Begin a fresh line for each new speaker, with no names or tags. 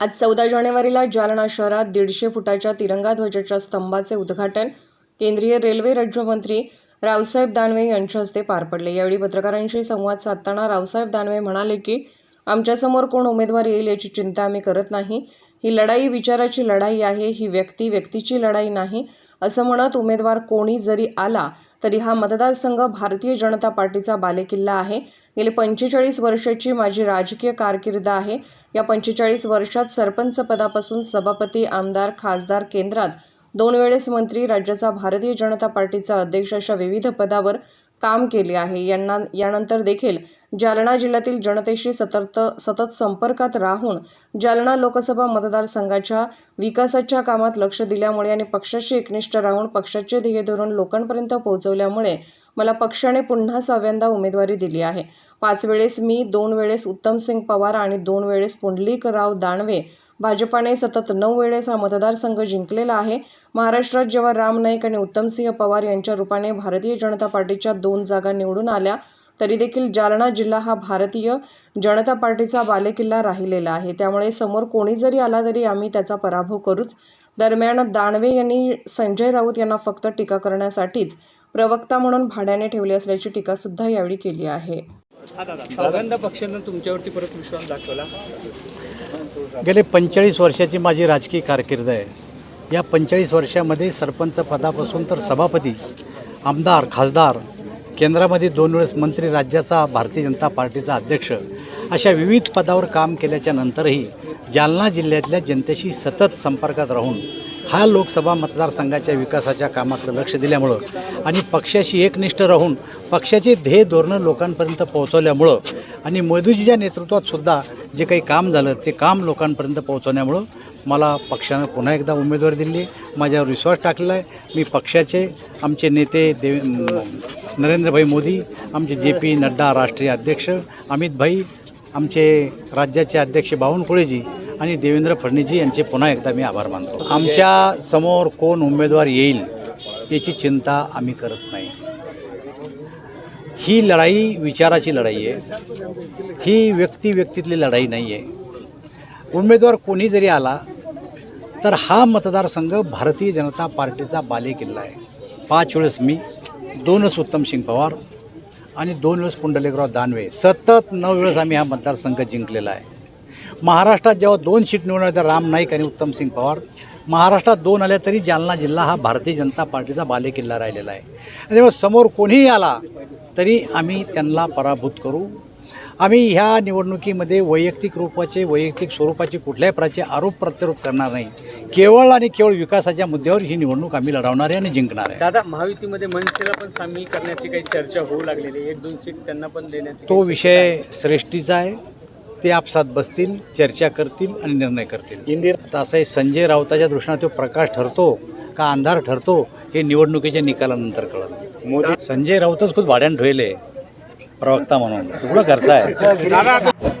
आज चौदा जानेवारीला जालना शहरात दीडशे फुटाच्या तिरंगा ध्वजाच्या स्तंभाचे उद्घाटन केंद्रीय रेल्वे राज्यमंत्री रावसाहेब दानवे यांच्या हस्ते पार पडले. यावेळी पत्रकारांशी संवाद साधताना रावसाहेब दानवे म्हणाले की आमच्यासमोर कोण उमेदवार येईल याची चिंता आम्ही करत नाही. ही लढाई विचाराची लढाई आहे. ही व्यक्ती व्यक्तीची लढाई नाही. असं म्हणत उमेदवार कोणी जरी आला तरी हा मतदारसंघ भारतीय जनता पार्टीचा बालेकिल्ला आहे. गेली पंचेचाळीस वर्षाची माझी राजकीय कारकीर्द आहे. या पंचेचाळीस वर्षात सरपंच पदापासून सभापती आमदार खासदार केंद्रात दोन वेळेस मंत्री राज्याचा भारतीय जनता पार्टीचा अध्यक्ष अशा विविध पदावर काम केले आहे. यांना यानंतर देखील जालना जिल्ह्यातील जनतेशी सतत सतत संपर्कात राहून जालना लोकसभा मतदारसंघाच्या विकासाच्या कामात लक्ष दिल्यामुळे आणि पक्षाशी एकनिष्ठ राहून पक्षाचे ध्येय धोरण लोकांपर्यंत पोहोचवल्यामुळे मला पक्षाने पुन्हा सहाव्यांदा उमेदवारी दिली आहे. पाच वेळेस मी दोन वेळेस उत्तमसिंग पवार आणि दोन वेळेस पुंडलिकराव दानवे. भाजपाने सतत नऊ वेळेस हा मतदारसंघ जिंकलेला आहे. महाराष्ट्रात जेव्हा राम नाईक आणि उत्तमसिंह पवार यांच्या रूपाने भारतीय जनता पार्टीच्या दोन जागा निवडून आल्या तरी देखील जालना जिल्हा हा भारतीय जनता पार्टीचा बालेकिल्ला राहिलेला आहे. त्यामुळे समोर कोणी जरी आला तरी आम्ही त्याचा पराभव करूच. दरम्यान दानवे यांनी संजय राऊत यांना फक्त टीका करण्यासाठीच प्रवक्ता म्हणून भाड्याने ठेवले असल्याची टीकासुद्धा यावेळी केली आहे.
हा तुमच्यावरती परत विश्वास दाखवला?
गेले पंचेचाळीस वर्षाची माझी राजकीय कारकीर्द आहे. या पंचेचाळीस वर्षामध्ये सरपंच पदापासून तर सभापती आमदार खासदार केंद्रामध्ये दोन वेळेस मंत्री राज्याचा भारतीय जनता पार्टीचा अध्यक्ष अशा विविध पदावर काम केल्याच्या नंतरही जालना जिल्ह्यातल्या जनतेशी सतत संपर्कात राहून हा लोकसभा मतदारसंघाच्या विकासाच्या कामाकडे लक्ष दिल्यामुळं आणि पक्षाशी एकनिष्ठ राहून पक्षाचे ध्येय धोरणं लोकांपर्यंत पोहोचवल्यामुळं आणि मोदीजीच्या नेतृत्वात सुद्धा जे काही काम झालं ते काम लोकांपर्यंत पोहोचवण्यामुळं मला पक्षानं पुन्हा एकदा उमेदवारी दिली माझ्यावर विश्वास टाकलेला आहे. मी पक्षाचे आमचे नेते देव नरेंद्रभाई मोदी आमचे जे पी नड्डा राष्ट्रीय अध्यक्ष अमितभाई आमचे राज्याचे अध्यक्ष बावनकुळेजी आणि देवेंद्र फडणवीसजी यांचे पुन्हा एकदा मी आभार मानतो. आमच्यासमोर कोण उमेदवार येईल याची चिंता आम्ही करत नाही. ही लढाई विचाराची लढाई आहे. ही व्यक्ती व्यक्तीतली लढाई नाही आहे उमेदवार कोणी जरी आला तर हा मतदारसंघ भारतीय जनता पार्टीचा बालेकिल्ला आहे. पाच वेळेस मी दोनच उत्तमसिंग पवार आणि दोन वेळेस पुंडलिकराव दानवे. सतत नऊ वेळेस आम्ही हा मतदारसंघ जिंकलेला आहे. महाराष्ट्रात जेव्हा दोन सीट निवडून तर राम नाईक आणि उत्तमसिंग पवार. महाराष्ट्रात दोन आल्या तरी जालना जिल्हा हा भारतीय जनता पार्टीचा बालेकिल्ला राहिलेला आहे. त्यामुळे समोर कोणीही आला तरी आम्ही त्यांना पराभूत करू. आम्ही ह्या निवडणुकीमध्ये वैयक्तिक रूपाचे वैयक्तिक स्वरूपाचे कुठल्याही प्रकारचे आरोप प्रत्यारोप करणार नाही. केवळ आणि केवळ विकासाच्या मुद्द्यावर ही निवडणूक आम्ही लढवणार आहे आणि जिंकणार आहे.
दादा महायुतीमध्ये मनसेला पण सामील करण्याची काही चर्चा होऊ लागलेली एक दोन सीट त्यांना पण देण्याची
तो विषय श्रेष्ठीचा आहे. ते आपसात बसतील चर्चा करतील आणि निर्णय करतील.
इंदिरा
आता असं आहे संजय राऊताच्या दृष्टीनं तो प्रकाश ठरतो का अंधार ठरतो हे निवडणुकीच्या निकालानंतर कळलं.
मोदी
संजय राऊतच खूप भाड्यानं ठेवले प्रवक्ता म्हणून. तुकडं घरचा आहे.